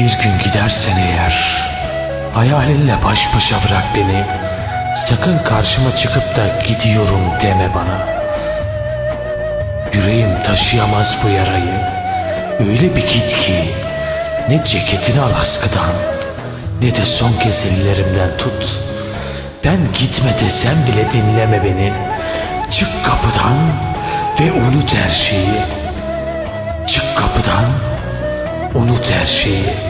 Bir gün gidersen eğer Hayalinle baş başa bırak beni. Sakın karşıma çıkıp da gidiyorum deme bana. Yüreğim taşıyamaz bu yarayı. Öyle bir git ki Ne ceketini al askıdan Ne de son kez ellerimden tut. Ben gitme desem bile dinleme beni. Çık kapıdan ve unut her şeyi. Çık kapıdan unut her şeyi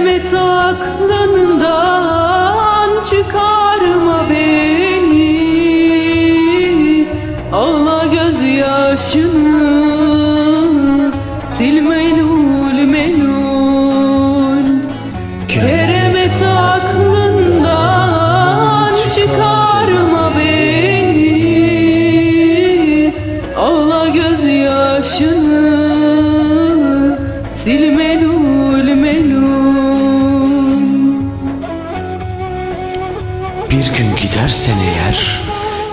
aklından çıkarma beni. Ağla gözyaşını sil melul melul. Keremet aklından çıkarma beni. Ağla gözyaşını sil melul Bir gün gidersen eğer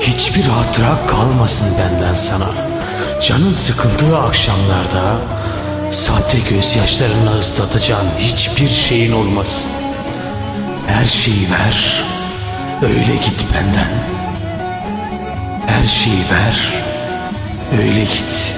hiçbir hatıra kalmasın benden sana. Canın sıkıldığı akşamlarda sahte gözyaşlarını ıslatacağın hiçbir şeyin olmasın. Her şeyi ver, öyle git benden. Her şeyi ver, öyle git.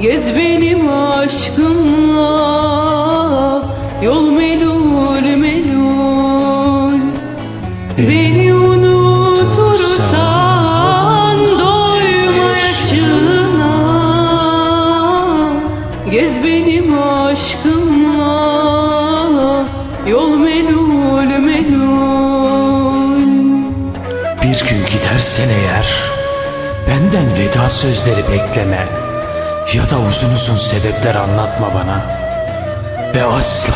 Gez benim aşkımla Yol melul melul. Beni unutursan doyma yaşına. Gez benim aşkımla Yol melul melul. Bir gün gidersen eğer Benden veda sözleri bekleme Ya da uzun uzun sebepler anlatma bana. Ve asla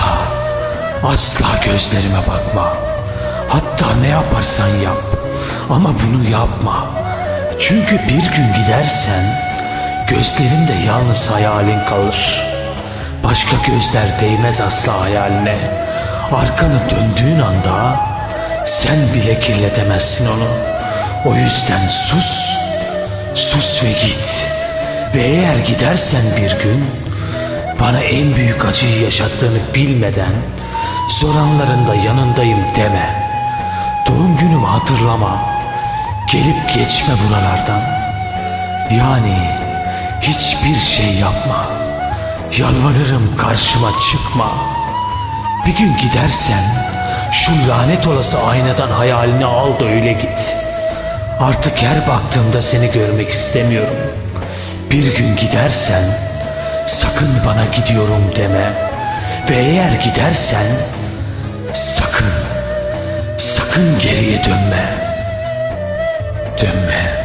Asla gözlerime bakma. Hatta ne yaparsan yap. Ama bunu yapma. Çünkü bir gün gidersen Gözlerimde yalnız hayalin kalır. Başka gözler değmez asla hayaline. Arkanı döndüğün anda sen bile kirletemezsin onu. O yüzden sus, sus ve git. Ve eğer gidersen bir gün bana en büyük acıyı yaşattığını bilmeden zor anlarında yanındayım deme. Doğum günümü hatırlama. Gelip geçme buralardan. Yani hiçbir şey yapma. Yalvarırım karşıma çıkma. Bir gün gidersen şu lanet olası aynadan hayalini al da öyle git. Artık her baktığımda seni görmek istemiyorum. Bir gün gidersen sakın bana gidiyorum deme. Ve eğer gidersen sakın sakın geriye dönme. Dönme.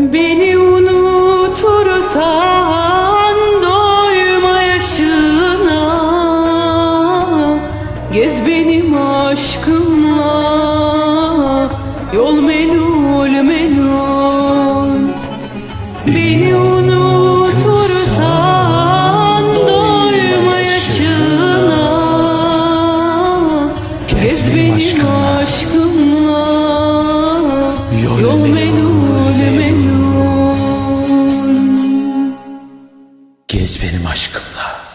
Beni unutursan doyma yaşına Gez benim aşkımla Yol melul Yol Yol melul melul Gez benim aşkımla.